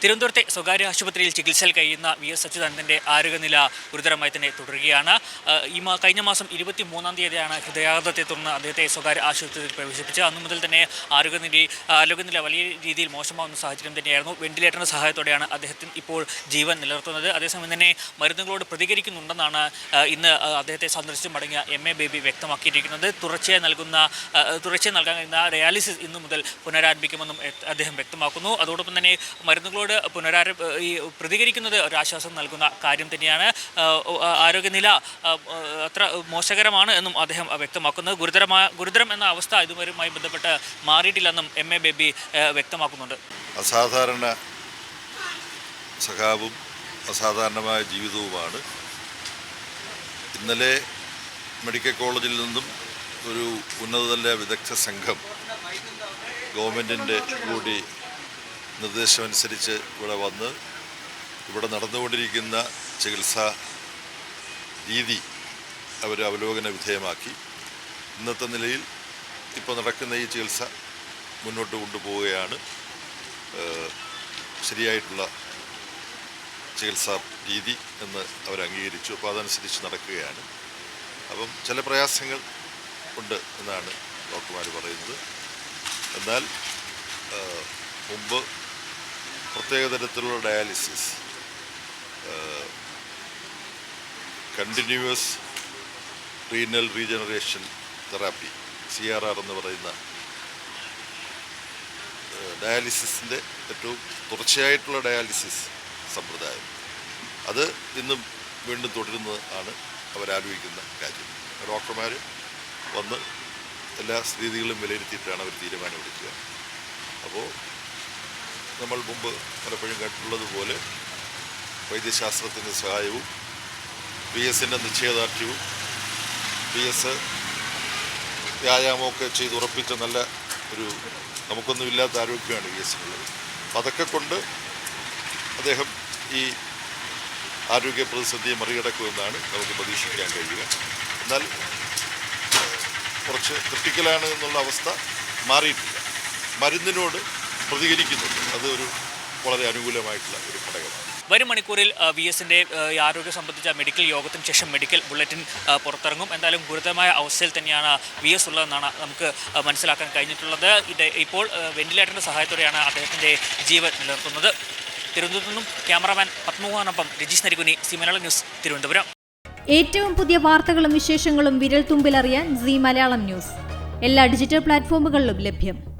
തിരുവനന്തപുരത്തെ സ്വകാര്യ ആശുപത്രിയിൽ ചികിത്സയിൽ കഴിയുന്ന വി എസ് അച്യുതാനന്ദന്റെ ആരോഗ്യനില ഗുരുതരമായി തന്നെ തുടരുകയാണ്. ഈ മാ കഴിഞ്ഞ മാസം ഇരുപത്തി മൂന്നാം തീയതിയാണ് ഹൃദയാഘാതത്തെ തുടർന്ന് അദ്ദേഹത്തെ സ്വകാര്യ ആശുപത്രിയിൽ പ്രവേശിപ്പിച്ചത്. അന്നു മുതൽ തന്നെ ആരോഗ്യനില ആരോഗ്യനില വലിയ രീതിയിൽ മോശമാകുന്ന സാഹചര്യം തന്നെയായിരുന്നു. വെന്റിലേറ്ററിന്റെ സഹായത്തോടെയാണ് അദ്ദേഹത്തിന് ഇപ്പോൾ ജീവൻ നിലനിർത്തുന്നത്. അതേസമയം തന്നെ മരുന്നുകളോട് പ്രതികരിക്കുന്നുണ്ടെന്നാണ് ഇന്ന് അദ്ദേഹത്തെ സന്ദർശിച്ച് മടങ്ങിയ എം എ ബേബി വ്യക്തമാക്കിയിരിക്കുന്നത്. തുടർച്ചയായി നൽകുന്ന തുടർച്ചയായി നൽകാൻ കഴിയുന്ന ഡയാലിസിസ് ഇന്നു മുതൽ പുനരാരംഭിക്കുമെന്നും അദ്ദേഹം വ്യക്തമാക്കുന്നു. അതോടൊപ്പം തന്നെ മരുന്നുകളോട് പുനരാര ഈ പ്രതികരിക്കുന്നത് ഒരു ആശ്വാസം നൽകുന്ന കാര്യം തന്നെയാണ്. ആരോഗ്യനില അത്ര മോശകരമാണ് എന്നും അദ്ദേഹം വ്യക്തമാക്കുന്നത് ഗുരുതരമായ ഗുരുതരം എന്ന അവസ്ഥ ഇതുവരെയുമായി ബന്ധപ്പെട്ട് മാറിയിട്ടില്ലെന്നും എം. എ. ബേബി വ്യക്തമാക്കുന്നുണ്ട്. അസാധാരണ സഖാവും അസാധാരണമായ ജീവിതവുമാണ്. ഇന്നലെ മെഡിക്കൽ കോളേജിൽ നിന്നും ഒരു ഉന്നതതല വിദഗ്ധ സംഘം ഗവൺമെന്റിന്റെ കൂടി നിർദ്ദേശമനുസരിച്ച് ഇവിടെ വന്ന് ഇവിടെ നടന്നുകൊണ്ടിരിക്കുന്ന ചികിത്സാ രീതി അവർ അവലോകന വിധേയമാക്കി. ഇന്നത്തെ നിലയിൽ ഇപ്പോൾ നടക്കുന്ന ഈ ചികിത്സ മുന്നോട്ട് കൊണ്ടുപോവുകയാണ്. ശരിയായിട്ടുള്ള ചികിത്സാ രീതി എന്ന് അവർ അംഗീകരിച്ചു. അപ്പോൾ അതനുസരിച്ച് നടക്കുകയാണ്. അപ്പം ചില പ്രയാസങ്ങൾ ഉണ്ട് എന്നാണ് ഡോക്ടർമാർ പറയുന്നത്. എന്നാൽ മുമ്പ് പ്രത്യേക തരത്തിലുള്ള dialysis continuous renal regeneration therapy C R R എന്ന് പറയുന്ന ഡയാലിസിസിന്റെ ഏറ്റവും തുടർച്ചയായിട്ടുള്ള ഡയാലിസിസ് സമ്പ്രദായം. അത് ഇന്നും വീണ്ടും തുടരുന്നത് ആണ് അവരാലോചിക്കുന്ന കാര്യം. ഡോക്ടർമാർ വന്ന് എല്ലാ സ്ഥിതികളും വിലയിരുത്തിയിട്ടാണ് അവർ തീരുമാനമെടുക്കുക. അപ്പോൾ നമ്മൾ മുമ്പ് പലപ്പോഴും കേട്ടിട്ടുള്ളതുപോലെ വൈദ്യശാസ്ത്രത്തിന്റെ സഹായവും പി എസിന്റെ നിശ്ചയദാർഢ്യവും പി എസ് വ്യായാമമൊക്കെ ചെയ്ത് ഉറപ്പിച്ച നല്ല ഒരു നമുക്കൊന്നുമില്ലാത്ത ആരോഗ്യമാണ് പി എസിനുള്ളത്. അപ്പം അതൊക്കെ കൊണ്ട് അദ്ദേഹം ഈ ആരോഗ്യ പ്രതിസന്ധിയെ മറികടക്കുമെന്നാണ് നമുക്ക് പ്രതീക്ഷിക്കാൻ കഴിയുക. എന്നാൽ കുറച്ച് ക്രിട്ടിക്കലാണ് എന്നുള്ള അവസ്ഥ മാറിയിട്ടില്ല. മരുന്നിനോട് പ്രതികരിക്കുന്നുണ്ട് അത് ഒരു വളരെ അനുകൂലമായിട്ടുള്ള ഒരു ഘടകമാണ്. വരും മണിക്കൂറിൽ വി എസിന്റെ ഈ ആരോഗ്യം സംബന്ധിച്ച മെഡിക്കൽ യോഗത്തിന് ശേഷം മെഡിക്കൽ ബുള്ളറ്റിൻ പുറത്തിറങ്ങും. എന്തായാലും ഗുരുതരമായ അവസ്ഥയിൽ തന്നെയാണ് വി എസ് ഉള്ളതെന്നാണ് നമുക്ക് മനസ്സിലാക്കാൻ കഴിഞ്ഞിട്ടുള്ളത്. ഇത് ഇപ്പോൾ വെന്റിലേറ്ററിന്റെ വെന്റിലേറ്ററിന്റെ സഹായത്തോടെയാണ് അദ്ദേഹത്തിന്റെ ജീവൻ നിലനിർത്തുന്നത്. തിരുവനന്തപുരത്ത് നിന്നും ക്യാമറാമാൻ പത്മകുമാറിനൊപ്പം രജീഷ് നരികുനി സി മലയാളം ന്യൂസ് തിരുവനന്തപുരം. ഏറ്റവും പുതിയ വാർത്തകളും വിശേഷങ്ങളും വിരൽ തുമ്പിലറിയാൻ സി മലയാളം ന്യൂസ്. എല്ലാ ഡിജിറ്റൽ പ്ലാറ്റ്ഫോമുകളിലും ലഭ്യം.